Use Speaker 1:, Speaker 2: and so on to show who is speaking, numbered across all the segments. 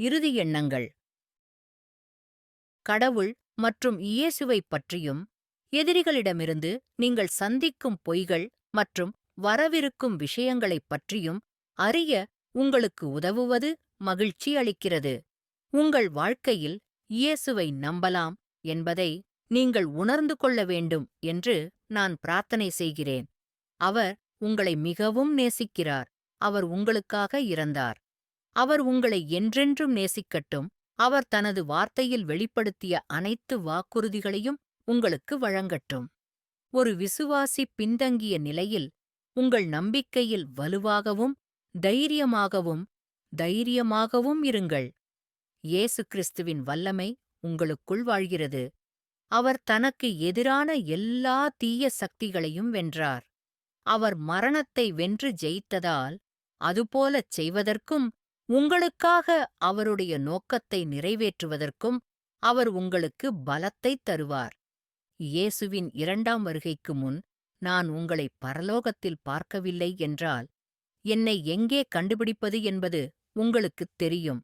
Speaker 1: இறுதி எண்ணங்கள். கடவுள் மற்றும் இயேசுவைப் பற்றியும் எதிரிகளிடமிருந்து நீங்கள் சந்திக்கும் பொய்கள் மற்றும் வரவிருக்கும் விஷயங்களைப் பற்றியும் அறிய உங்களுக்கு உதவுவது மகிழ்ச்சி அளிக்கிறது. உங்கள் வாழ்க்கையில் இயேசுவை நம்பலாம் என்பதை நீங்கள் உணர்ந்து கொள்ள வேண்டும் என்று நான் பிரார்த்தனை செய்கிறேன். அவர் உங்களை மிகவும் நேசிக்கிறார். அவர் உங்களுக்காக இறந்தார். அவர் உங்களை என்றென்றும் நேசிக்கட்டும் அவர் தனது வார்த்தையில் வெளிப்படுத்திய அனைத்து வாக்குறுதிகளையும் உங்களுக்கு வழங்கட்டும். ஒரு விசுவாசி பின்தங்கிய நிலையில் உங்கள் நம்பிக்கையில் வலுவாகவும் தைரியமாகவும் தைரியமாகவும் இருங்கள். இயேசு கிறிஸ்துவின் வல்லமை உங்களுக்குள் வாழ்கிறது. அவர் தனக்கு எதிரான எல்லா தீய சக்திகளையும் வென்றார். அவர் மரணத்தை வென்று ஜெயித்ததால் அதுபோலச் செய்வதற்கும் உங்களுக்காக அவருடைய நோக்கத்தை நிறைவேற்றுவதற்கும் அவர் உங்களுக்கு பலத்தைத் தருவார். இயேசுவின் இரண்டாம் வருகைக்கு முன் நான் உங்களை பரலோகத்தில் பார்க்கவில்லை என்றால் என்னை எங்கே கண்டுபிடிப்பது என்பது உங்களுக்குத் தெரியும்.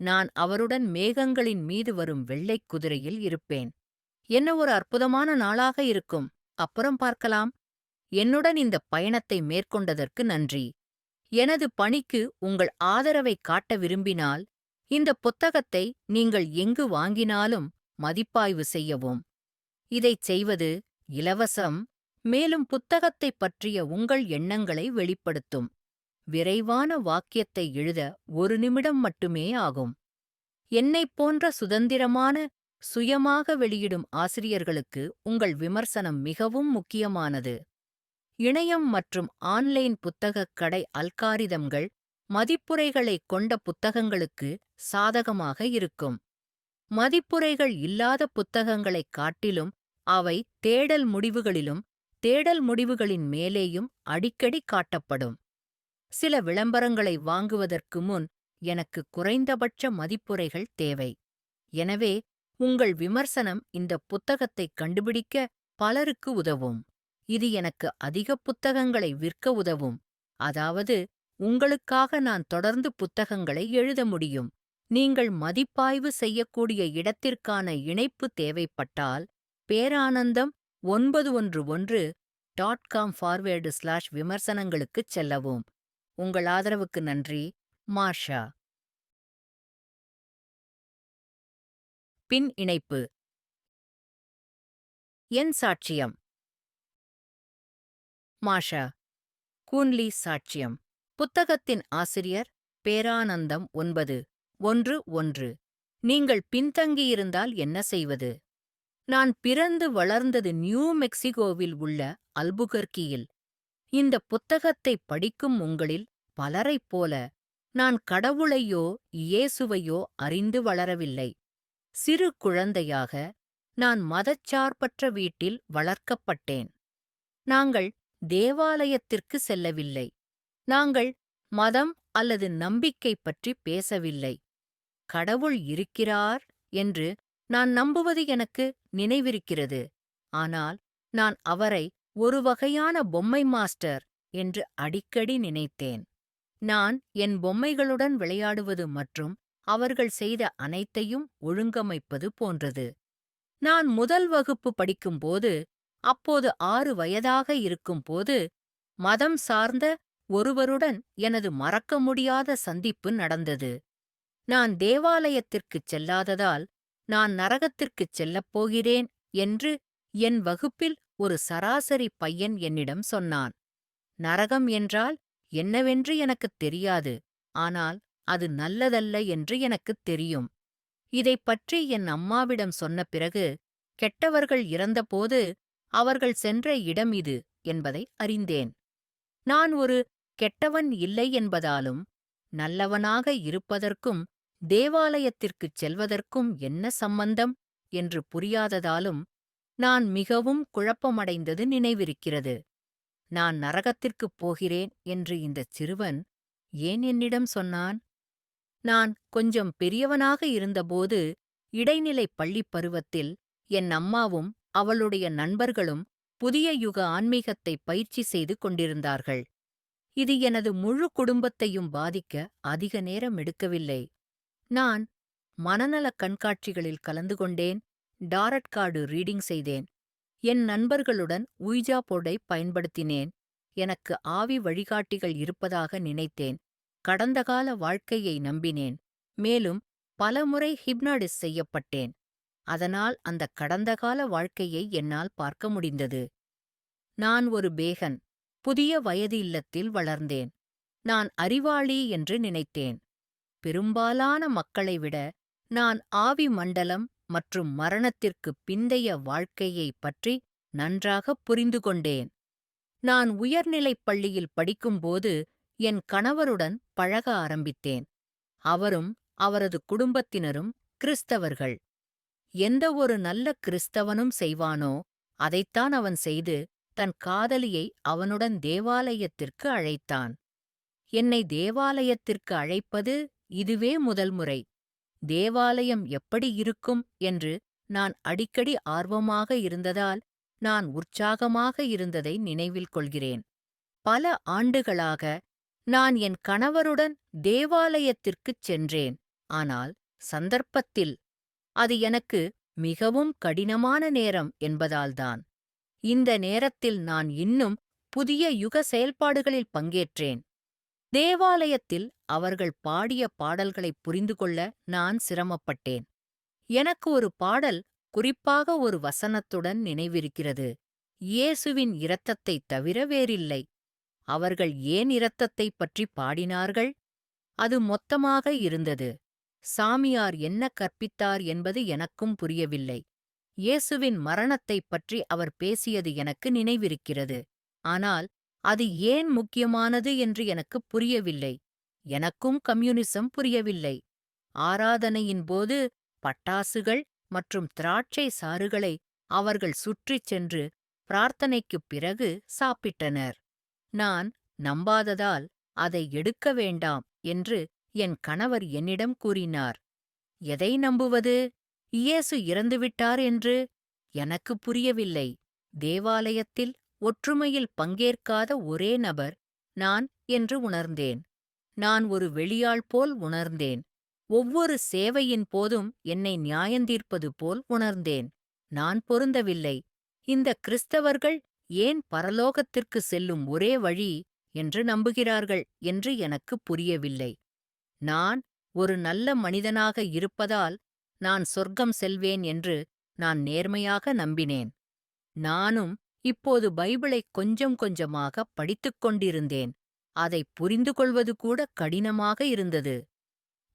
Speaker 1: நான் அவருடன் மேகங்களின் மீது வரும் வெள்ளைக் குதிரையில் இருப்பேன். என்ன ஒரு அற்புதமான நாளாக இருக்கும். அப்புறம் பார்க்கலாம். என்னுடன் இந்த பயணத்தை மேற்கொண்டதற்கு நன்றி. எனது பணிக்கு உங்கள் ஆதரவை காட்ட விரும்பினால் இந்த புத்தகத்தை நீங்கள் எங்கு வாங்கினாலும் மதிப்பாய்வு செய்யவும். இதைச் செய்வது இலவசம் மேலும் புத்தகத்தைப் பற்றிய உங்கள் எண்ணங்களை வெளிப்படுத்தும். விரைவான வாக்கியத்தை எழுத ஒரு நிமிடம் மட்டுமே ஆகும். என்னைப் போன்ற சுதந்திரமான சுயமாக வெளியிடும் ஆசிரியர்களுக்கு உங்கள் விமர்சனம் மிகவும் முக்கியமானது. இணையம் மற்றும் ஆன்லைன் புத்தகக் கடை அல்காரிதம்கள் மதிப்புரைகளைக் கொண்ட புத்தகங்களுக்கு சாதகமாக இருக்கும். மதிப்புரைகள் இல்லாத புத்தகங்களைக் காட்டிலும் அவை தேடல் முடிவுகளிலும் தேடல் முடிவுகளின் மேலேயும் அடிக்கடி காட்டப்படும். சில விளம்பரங்களை வாங்குவதற்கு முன் எனக்கு குறைந்தபட்ச மதிப்புரைகள் தேவை. எனவே உங்கள் விமர்சனம் இந்த புத்தகத்தைக் கண்டுபிடிக்க பலருக்கு உதவும். இது எனக்கு அதிக புத்தகங்களை விற்க உதவும். அதாவது உங்களுக்காக நான் தொடர்ந்து புத்தகங்களை எழுத முடியும். நீங்கள் மதிப்பாய்வு செய்யக்கூடிய இடத்திற்கான இணைப்பு தேவைப்பட்டால் பேரானந்தம் ஒன்பது ஒன்று ஒன்று டாட் காம் ஃபார்வேர்டு ஸ்லாஷ் விமர்சனங்களுக்குச் செல்லவும். உங்கள் ஆதரவுக்கு நன்றி மார்ஷா. பின் இணைப்பு. என் சாட்சியம். மாஷா. கூன்லி சாட்சியம். புத்தகத்தின் ஆசிரியர் பேரானந்தம் ஒன்பது ஒன்று ஒன்று. நீங்கள் பின்தங்கியிருந்தால் என்ன செய்வது? நான் பிறந்து வளர்ந்தது நியூ மெக்சிகோவில் உள்ள அல்புகர்கியில் இந்த புத்தகத்தை படிக்கும் உங்களில் பலரைப் போல நான் கடவுளையோ இயேசுவையோ அறிந்து வளரவில்லை. சிறு குழந்தையாக நான் மதச்சார்பற்ற வீட்டில் வளர்க்கப்பட்டேன். நாங்கள் தேவாலயத்திற்கு செல்லவில்லை. நாங்கள் மதம் அல்லது நம்பிக்கை பற்றி பேசவில்லை. கடவுள் இருக்கிறார் என்று நான் நம்புவது எனக்கு நினைவிருக்கிறது. ஆனால் நான் அவரை ஒரு வகையான பொம்மை மாஸ்டர் என்று அடிக்கடி நினைத்தேன். நான் என் பொம்மைகளுடன் விளையாடுவது மற்றும் அவர்கள் செய்த அனைத்தையும் ஒழுங்கமைப்பது போன்றது. நான் முதல் வகுப்பு படிக்கும்போது அப்போது ஆறு வயதாக இருக்கும்போது மதம் சார்ந்த ஒருவருடன் எனது மறக்க முடியாத சந்திப்பு நடந்தது. நான் தேவாலயத்திற்குச் செல்லாததால் நான் நரகத்திற்குச் செல்லப் போகிறேன் என்று என் வகுப்பில் ஒரு சராசரி பையன் என்னிடம் சொன்னான். நரகம் என்றால் என்னவென்று எனக்குத் தெரியாது ஆனால் அது நல்லதல்ல என்று எனக்குத் தெரியும். இதைப் பற்றி என் அம்மாவிடம் சொன்ன பிறகு கெட்டவர்கள் இறந்தபோது அவர்கள் சென்ற இடம் இது என்பதை அறிந்தேன். நான் ஒரு கெட்டவன் இல்லை என்பதாலும் நல்லவனாக இருப்பதற்கும் தேவாலயத்திற்குச் செல்வதற்கும் என்ன சம்பந்தம் என்று புரியாததாலும் நான் மிகவும் குழப்பமடைந்தது நினைவிருக்கிறது. நான் நரகத்திற்குப் போகிறேன் என்று இந்தச் சிறுவன் ஏன் என்னிடம் சொன்னான்? நான் கொஞ்சம் பெரியவனாக இருந்தபோது இடைநிலைப் பள்ளிப் பருவத்தில் என் அம்மாவும் அவளுடைய நண்பர்களும் புதிய யுக ஆன்மீகத்தை பயிற்சி செய்து கொண்டிருந்தார்கள். இது எனது முழு குடும்பத்தையும் பாதிக்க அதிக நேரம் எடுக்கவில்லை. நான் மனநலக் கண்காட்சிகளில் கலந்து கொண்டேன் டாரட் கார்டு ரீடிங் செய்தேன் என் நண்பர்களுடன் உய்ஜா போர்டை பயன்படுத்தினேன் எனக்கு ஆவி வழிகாட்டிகள் இருப்பதாக நினைத்தேன் கடந்த கால வாழ்க்கையை நம்பினேன் மேலும் பலமுறை ஹிப்னாடிஸ் செய்யப்பட்டேன். அதனால் அந்த கடந்த கால வாழ்க்கையை என்னால் பார்க்க முடிந்தது. நான் ஒரு பேகன் புதிய வயது இல்லத்தில் வளர்ந்தேன். நான் அறிவாளி என்று நினைத்தேன். பெரும்பாலான மக்களை விட நான் ஆவி மண்டலம் மற்றும் மரணத்திற்குப் பிந்தைய வாழ்க்கையைப் பற்றி நன்றாகப் புரிந்து கொண்டேன். நான் உயர்நிலைப் பள்ளியில் படிக்கும்போது என் கணவருடன் பழக ஆரம்பித்தேன். அவரும் அவரது குடும்பத்தினரும் கிறிஸ்தவர்கள். எந்த ஒரு நல்ல கிறிஸ்தவனும் செய்வானோ அதைத்தான் அவன் செய்து தன் காதலியை அவனுடன் தேவாலயத்திற்கு அழைத்தான். என்னை தேவாலயத்திற்கு அழைப்பது இதுவே முதல் முறை. தேவாலயம் எப்படி இருக்கும் என்று நான் அடிக்கடி ஆர்வமாக இருந்ததால் நான் உற்சாகமாக இருந்ததை நினைவில் கொள்கிறேன். பல ஆண்டுகளாக நான் என் கணவருடன் தேவாலயத்திற்குச் சென்றேன். ஆனால் சந்தர்ப்பத்தில் அது எனக்கு மிகவும் கடினமான நேரம் என்பதால்தான். இந்த நேரத்தில் நான் இன்னும் புதிய யுக செயல்பாடுகளில் பங்கேற்றேன். தேவாலயத்தில் அவர்கள் பாடிய பாடல்களைப் புரிந்து கொள்ள நான் சிரமப்பட்டேன். எனக்கு ஒரு பாடல் குறிப்பாக ஒரு வசனத்துடன் நினைவிருக்கிறது. இயேசுவின் இரத்தத்தைத் தவிர வேறில்லை. அவர்கள் ஏன் இரத்தத்தைப் பற்றி பாடினார்கள்? அது மொத்தமாக இருந்தது. சாமியார் என்ன கற்பித்தார் என்பது எனக்கும் புரியவில்லை. இயேசுவின் மரணத்தைப் பற்றி அவர் பேசியது எனக்கு நினைவிருக்கிறது. ஆனால் அது ஏன் முக்கியமானது என்று எனக்குப் புரியவில்லை. எனக்கும் கம்யூனிசம் புரியவில்லை. ஆராதனையின் போது பட்டாசுகள் மற்றும் திராட்சை சாறுகளை அவர்கள் சுற்றிச் சென்று பிரார்த்தனைக்குப் பிறகு சாப்பிட்டனர். நான் நம்பாததால் அதை எடுக்க வேண்டாம் என்று என் கணவர் என்னிடம் கூறினார் எதை நம்புவது? இயேசு இறந்துவிட்டார் என்று? எனக்கு புரியவில்லை. தேவாலயத்தில் ஒற்றுமையில் பங்கேற்காத ஒரே நபர் நான் என்று உணர்ந்தேன். நான் ஒரு வெளியாள் போல் உணர்ந்தேன். ஒவ்வொரு சேவையின் போதும் என்னை நியாயந்தீர்ப்பது போல் உணர்ந்தேன். நான் பொருந்தவில்லை. இந்த கிறிஸ்தவர்கள் ஏன் பரலோகத்திற்கு செல்லும் ஒரே வழி என்று நம்புகிறார்கள் என்று எனக்கு புரியவில்லை. நான் ஒரு நல்ல மனிதனாக இருப்பதால் நான் சொர்க்கம் செல்வேன் என்று நான் நேர்மையாக நம்பினேன். நானும் இப்போது பைபிளைக் கொஞ்சம் கொஞ்சமாக படித்துக் கொண்டிருந்தேன். அதை புரிந்து கொள்வது கூட கடினமாக இருந்தது.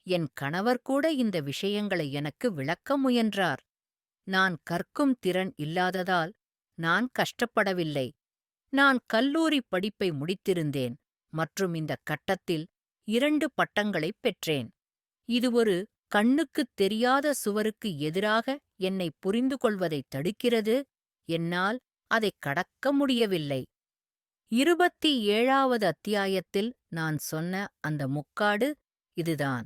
Speaker 1: என் கணவர் கூட இந்த விஷயங்களை எனக்கு விளக்க முயன்றார். நான் கற்கும் திறன் இல்லாததால் நான் கஷ்டப்படவில்லை. நான் கல்லூரி படிப்பை முடித்திருந்தேன். மற்றும் இந்த கட்டத்தில் இரண்டு பட்டங்களைப் பெற்றேன். இது ஒரு கண்ணுக்குத் தெரியாத சுவருக்கு எதிராக என்னை புரிந்து கொள்வதைத் தடுக்கிறது. என்னால் அதைக் கடக்க முடியவில்லை. இருபத்தி ஏழாவது அத்தியாயத்தில் நான் சொன்ன அந்த முக்காடு இதுதான்.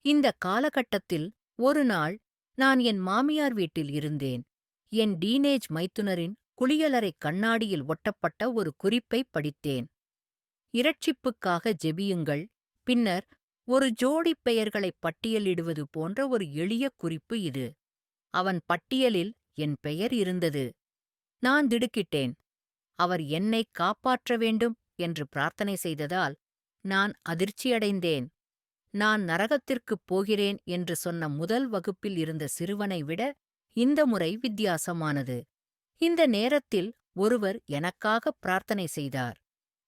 Speaker 1: இந்த காலகட்டத்தில் ஒரு நாள் நான் என் மாமியார் வீட்டில் இருந்தேன். என் டீனேஜ் மைத்துனரின் குளியலறை கண்ணாடியில் ஒட்டப்பட்ட ஒரு குறிப்பைப் படித்தேன். இரட்சிப்புக்காக ஜெபியுங்கள் பின்னர் ஒரு ஜோடி பெயர்களைப் பட்டியலிடுவது போன்ற ஒரு எளிய குறிப்பு இது. அவன் பட்டியலில் என் பெயர் இருந்தது. நான் திடுக்கிட்டேன். அவர் என்னை காப்பாற்ற வேண்டும் என்று பிரார்த்தனை செய்ததால் நான் அதிர்ச்சியடைந்தேன். நான் நரகத்திற்குப் போகிறேன் என்று சொன்ன முதல் வகுப்பில் இருந்த சிறுவனை விட இந்த முறை வித்தியாசமானது. இந்த நேரத்தில் ஒருவர் எனக்காக பிரார்த்தனை செய்தார்.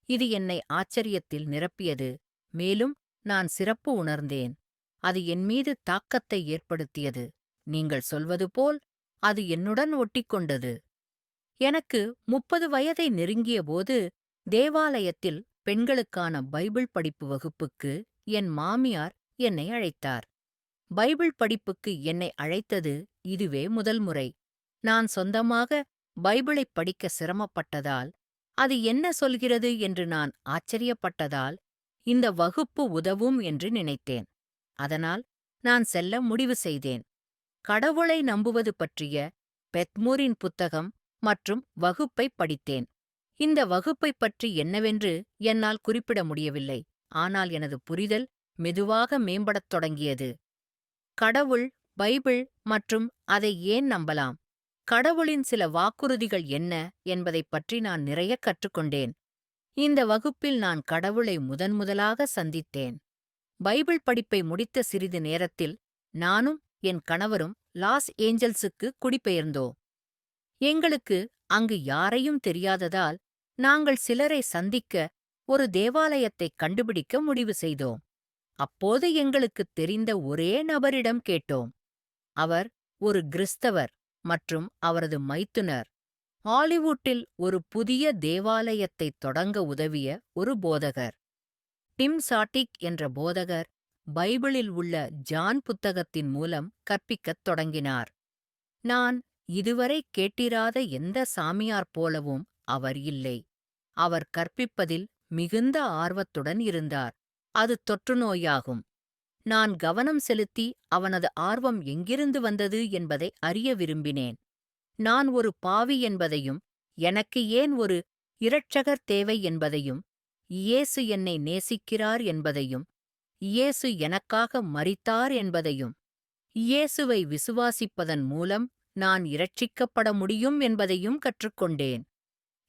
Speaker 1: இது என்னை ஆச்சரியத்தில் நிரப்பியது. மேலும் நான் சிறப்பு உணர்ந்தேன். அது என் மீது தாக்கத்தை ஏற்படுத்தியது. நீங்கள் சொல்வது போல் அது என்னுடன் ஒட்டிக்கொண்டது. எனக்கு முப்பது வயதை நெருங்கியபோது தேவாலயத்தில் பெண்களுக்கான பைபிள் படிப்பு வகுப்புக்கு என் மாமியார் என்னை அழைத்தார். பைபிள் படிப்புக்கு என்னை அழைத்தது இதுவே முதல் முறை. நான் சொந்தமாக பைபிளைப் படிக்க சிரமப்பட்டதால் அது என்ன சொல்கிறது என்று நான் ஆச்சரியப்பட்டதால் இந்த வகுப்பு உதவும் என்று நினைத்தேன். அதனால் நான் செல்ல முடிவு செய்தேன். கடவுளை நம்புவது பற்றிய பெத்மூரின் புத்தகம் மற்றும் வகுப்பை படித்தேன். இந்த வகுப்பைப் பற்றி என்னவென்று என்னால் குறிப்பிட முடியவில்லை. ஆனால் எனது புரிதல் மெதுவாக மேம்படத் தொடங்கியது. கடவுள் பைபிள் மற்றும் அதை ஏன் நம்பலாம்? கடவுளின் சில வாக்குறுதிகள் என்ன என்பதைப் பற்றி நான் நிறைய கற்றுக்கொண்டேன். இந்த வகுப்பில் நான் கடவுளை முதன்முதலாக சந்தித்தேன். பைபிள் படிப்பை முடித்த சிறிது நேரத்தில் நானும் என் கணவரும் லாஸ் ஏஞ்சல்ஸுக்கு குடிபெயர்ந்தோம். எங்களுக்கு அங்கு யாரையும் தெரியாததால் நாங்கள் சிலரை சந்திக்க ஒரு தேவாலயத்தை கண்டுபிடிக்க முடிவு செய்தோம். அப்போது எங்களுக்குத் தெரிந்த ஒரே நபரிடம் கேட்டோம். அவர் ஒரு கிறிஸ்தவர் மற்றும் அவரது மைத்துனர். ஹாலிவுட்டில் ஒரு புதிய தேவாலயத்தை தொடங்க உதவிய ஒரு போதகர். டிம் சாட்டிக் என்ற போதகர் பைபிளில் உள்ள ஜான் புத்தகத்தின் மூலம் கற்பிக்கத் தொடங்கினார். நான் இதுவரை கேட்டிராத எந்த சாமியார் போலவும் அவர் இல்லை. அவர் கற்பிப்பதில் மிகுந்த ஆர்வத்துடன் இருந்தார். அது தொற்றுநோயாகும் நான் கவனம் செலுத்தி அவனது ஆர்வம் எங்கிருந்து வந்தது என்பதை அறிய விரும்பினேன். நான் ஒரு பாவி என்பதையும் எனக்கு ஏன் ஒரு இரட்சகர் தேவை என்பதையும் இயேசு என்னை நேசிக்கிறார் என்பதையும் இயேசு எனக்காக மறித்தார் என்பதையும் இயேசுவை விசுவாசிப்பதன் மூலம் நான் இரட்சிக்கப்பட முடியும் என்பதையும் கற்றுக்கொண்டேன்.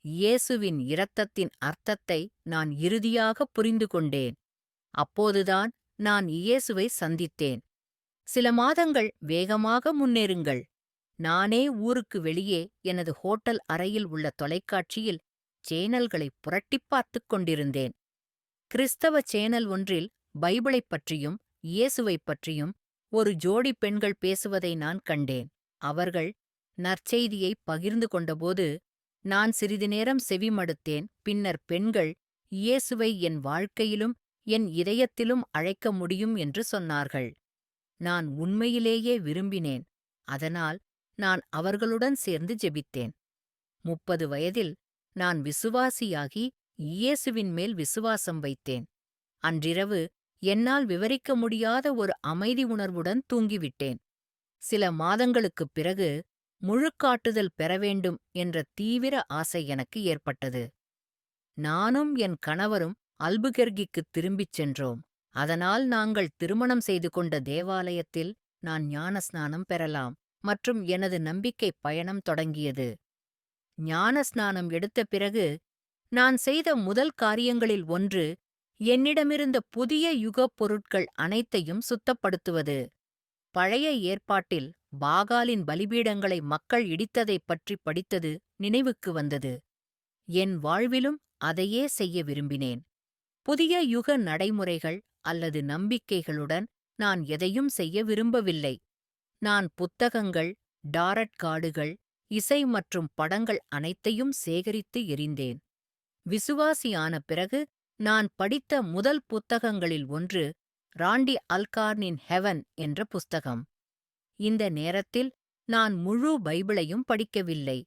Speaker 1: இயேசுவின் இரத்தத்தின் அர்த்தத்தை நான் இறுதியாக புரிந்து கொண்டேன் அப்போதுதான் நான் இயேசுவை சந்தித்தேன். சில மாதங்கள் வேகமாக முன்னேறுங்கள். நானே ஊருக்கு வெளியே எனது ஹோட்டல் அறையில் உள்ள தொலைக்காட்சியில் சேனல்களை புரட்டிப் பார்த்துக் கொண்டிருந்தேன். கிறிஸ்தவ சேனல் ஒன்றில் பைபிளைப் பற்றியும் இயேசுவைப் பற்றியும் ஒரு ஜோடி பெண்கள் பேசுவதை நான் கண்டேன். அவர்கள் நற்செய்தியை பகிர்ந்து கொண்டபோது நான் சிறிது நேரம் செவிமடுத்தேன் பின்னர் பெண்கள் இயேசுவை என் வாழ்க்கையிலும் என் இதயத்திலும் அழைக்க முடியும் என்று சொன்னார்கள். நான் உண்மையிலேயே விரும்பினேன். அதனால் நான் அவர்களுடன் சேர்ந்து ஜெபித்தேன். முப்பது வயதில் நான் விசுவாசியாகி இயேசுவின் மேல் விசுவாசம் வைத்தேன். அன்றிரவு என்னால் விவரிக்க முடியாத ஒரு அமைதி உணர்வுடன் தூங்கிவிட்டேன். சில மாதங்களுக்குப் பிறகு முழுக்காட்டுதல் பெற வேண்டும் என்ற தீவிர ஆசை எனக்கு ஏற்பட்டது. நானும் என் கணவரும் அல்புகெர்கிக்குத் திரும்பிச் சென்றோம். அதனால் நாங்கள் திருமணம் செய்து கொண்ட தேவாலயத்தில் நான் ஞானஸ்நானம் பெறலாம். மற்றும் எனது நம்பிக்கை பயணம் தொடங்கியது. ஞானஸ்நானம் எடுத்த பிறகு நான் செய்த முதல் காரியங்களில் ஒன்று என்னிடமிருந்த புதிய யுகப் பொருட்கள் அனைத்தையும் சுத்தப்படுத்துவது. பழைய ஏற்பாட்டில் பாகாலின் பலிபீடங்களை மக்கள் இடித்ததைப் பற்றி படித்தது நினைவுக்கு வந்தது. என் வாழ்விலும் அதையே செய்ய விரும்பினேன். புதிய யுக நடைமுறைகள் அல்லது நம்பிக்கைகளுடன் நான் எதையும் செய்ய விரும்பவில்லை. நான் புத்தகங்கள் டாரட் கார்டுகள் இசை மற்றும் படங்கள் அனைத்தையும் சேகரித்து எறிந்தேன். விசுவாசியான பிறகு நான் படித்த முதல் புத்தகங்களில் ஒன்று ராண்டி அல்கார்னின் ஹெவன் என்ற புஸ்தகம். இந்த நேரத்தில் நான் முழு பைபிளையும் படிக்கவில்லை.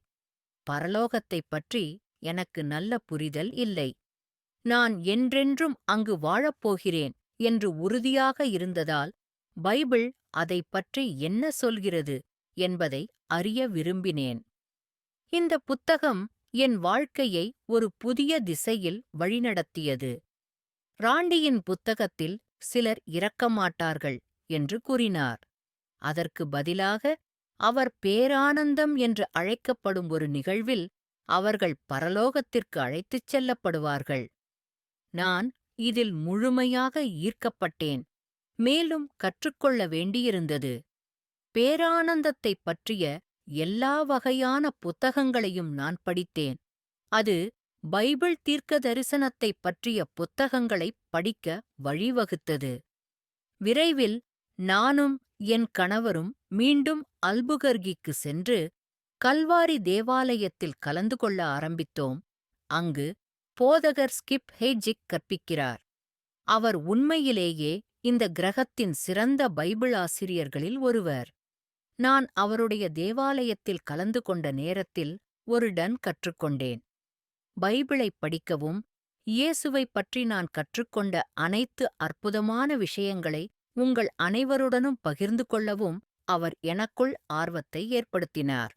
Speaker 1: பரலோகத்தைப் பற்றி எனக்கு நல்ல புரிதல் இல்லை. நான் என்றென்றும் அங்கு வாழப்போகிறேன் என்று உறுதியாக இருந்ததால் பைபிள் அதைப் பற்றி என்ன சொல்கிறது என்பதை அறிய விரும்பினேன். இந்த புத்தகம் என் வாழ்க்கையை ஒரு புதிய திசையில் வழிநடத்தியது. ராண்டியின் புத்தகத்தில் சிலர் இறக்கமாட்டார்கள் என்று கூறினார். அதற்கு பதிலாக அவர் பேரானந்தம் என்று அழைக்கப்படும் ஒரு நிகழ்வில் அவர்கள் பரலோகத்திற்கு அழைத்துச் செல்லப்படுவார்கள். நான் இதில் முழுமையாக ஈர்க்கப்பட்டேன். மேலும் கற்றுக்கொள்ள வேண்டியிருந்தது. பேரானந்தத்தைப் பற்றிய எல்லா வகையான புத்தகங்களையும் நான் படித்தேன். அது பைபிள் தீர்க்க தரிசனத்தைப் பற்றிய புத்தகங்களைப் படிக்க வழிவகுத்தது. விரைவில் நானும் என் கணவரும் மீண்டும் அல்புகர்கிக்கு சென்று கல்வாரி தேவாலயத்தில் கலந்து கொள்ள ஆரம்பித்தோம். அங்கு போதகர் ஸ்கிப் ஹேஜிக் கற்பிக்கிறார். அவர் உண்மையிலேயே இந்த கிரகத்தின் சிறந்த பைபிள் ஆசிரியர்களில் ஒருவர். நான் அவருடைய தேவாலயத்தில் கலந்து கொண்ட நேரத்தில் ஒரு டன் கற்றுக்கொண்டேன். பைபிளைப் படிக்கவும் இயேசுவைப் பற்றி நான் கற்றுக்கொண்ட அனைத்து அற்புதமான விஷயங்களை உங்கள் அனைவருடனும் பகிர்ந்து கொள்ளவும் அவர் எனக்குள் ஆர்வத்தை ஏற்படுத்தினார்.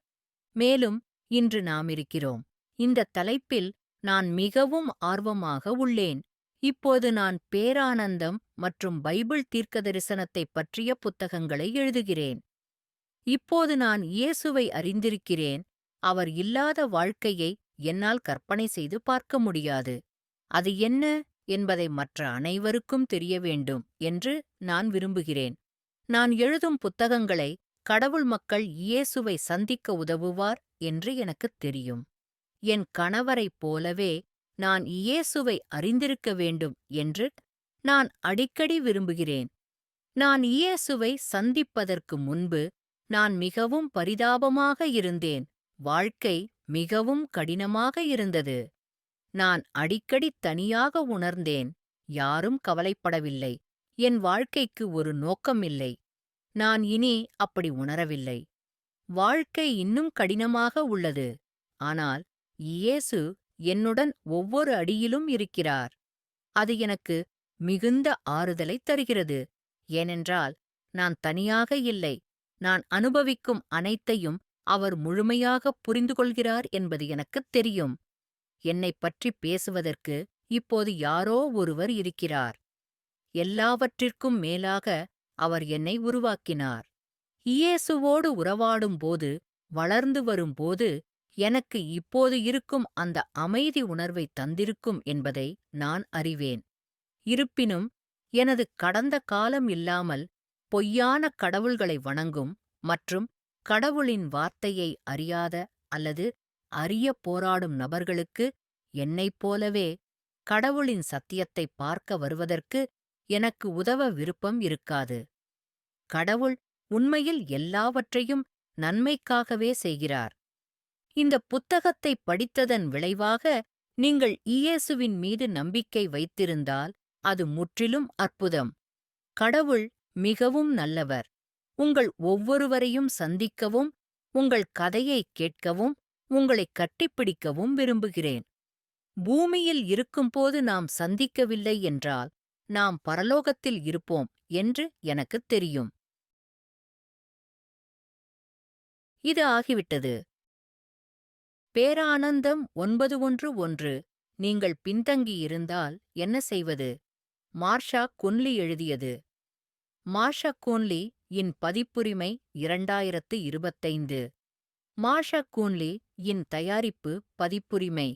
Speaker 1: மேலும் இன்று நாம் இருக்கிறோம். இந்த தலைப்பில் நான் மிகவும் ஆர்வமாக உள்ளேன். இப்போது நான் பேரானந்தம் மற்றும் பைபிள் தீர்க்க தரிசனத்தைப் பற்றிய புத்தகங்களை எழுதுகிறேன். இப்போது நான் இயேசுவை அறிந்திருக்கிறேன். அவர் இல்லாத வாழ்க்கையை என்னால் கற்பனை செய்து பார்க்க முடியாது. அது என்ன என்பதை மற்ற அனைவருக்கும் தெரிய வேண்டும் என்று நான் விரும்புகிறேன். நான் எழுதும் புத்தகங்களை கடவுள் மக்கள் இயேசுவை சந்திக்க உதவுவார் என்று எனக்குத் தெரியும். என் கணவரைப் போலவே நான் இயேசுவை அறிந்திருக்க வேண்டும் என்று நான் அடிக்கடி விரும்புகிறேன். நான் இயேசுவை சந்திப்பதற்கு முன்பு நான் மிகவும் பரிதாபமாக இருந்தேன். வாழ்க்கை மிகவும் கடினமாக இருந்தது. நான் அடிக்கடி தனியாக உணர்ந்தேன். யாரும் கவலைப்படவில்லை. என் வாழ்க்கைக்கு ஒரு நோக்கமில்லை. நான் இனி அப்படி உணரவில்லை. வாழ்க்கை இன்னும் கடினமாக உள்ளது. ஆனால் இயேசு என்னுடன் ஒவ்வொரு அடியிலும் இருக்கிறார். அது எனக்கு மிகுந்த ஆறுதலைத் தருகிறது. ஏனென்றால் நான் தனியாக இல்லை. நான் அனுபவிக்கும் அனைத்தையும் அவர் முழுமையாகப் புரிந்து கொள்கிறார் என்பது எனக்குத் தெரியும். என்னைப் பற்றி பேசுவதற்கு இப்போது யாரோ ஒருவர் இருக்கிறார். எல்லாவற்றிற்கும் மேலாக அவர் என்னை உருவாக்கினார். இயேசுவோடு உறவாடும்போது வளர்ந்து வரும்போது எனக்கு இப்போது இருக்கும் அந்த அமைதி உணர்வை தந்திருக்கும் என்பதை நான் அறிவேன். இருப்பினும் எனது கடந்த காலம் இல்லாமல் பொய்யான கடவுள்களை வணங்கும் மற்றும் கடவுளின் வார்த்தையை அறியாத அல்லது அறிய போராடும் நபர்களுக்கு என்னைப் போலவே கடவுளின் சத்தியத்தை பார்க்க வருவதற்கு எனக்கு உதவ விருப்பம் இருக்காது. கடவுள் உண்மையில் எல்லாவற்றையும் நன்மைக்காகவே செய்கிறார். இந்த புத்தகத்தை படித்ததன் விளைவாக நீங்கள் இயேசுவின் மீது நம்பிக்கை வைத்திருந்தால் அது முற்றிலும் அற்புதம். கடவுள் மிகவும் நல்லவர். உங்கள் ஒவ்வொருவரையும் சந்திக்கவும் உங்கள் கதையை கேட்கவும் உங்களை கட்டிப்பிடிக்கவும் விரும்புகிறேன். பூமியில் இருக்கும்போது நாம் சந்திக்கவில்லை என்றால் நாம் பரலோகத்தில் இருப்போம் என்று எனக்குத் தெரியும். இது ஆகிவிட்டது. பேரானந்தம் ஒன்பது ஒன்று ஒன்று நீங்கள் பின்தங்கியிருந்தால் என்ன செய்வது? மார்ஷா குன்லி எழுதியது. மார்ஷா கூன்லி இன் பதிப்புரிமை இரண்டாயிரத்து இருபத்தைந்து. மார்ஷா கூன்லி இன் தயாரிப்பு பதிப்புரிமை.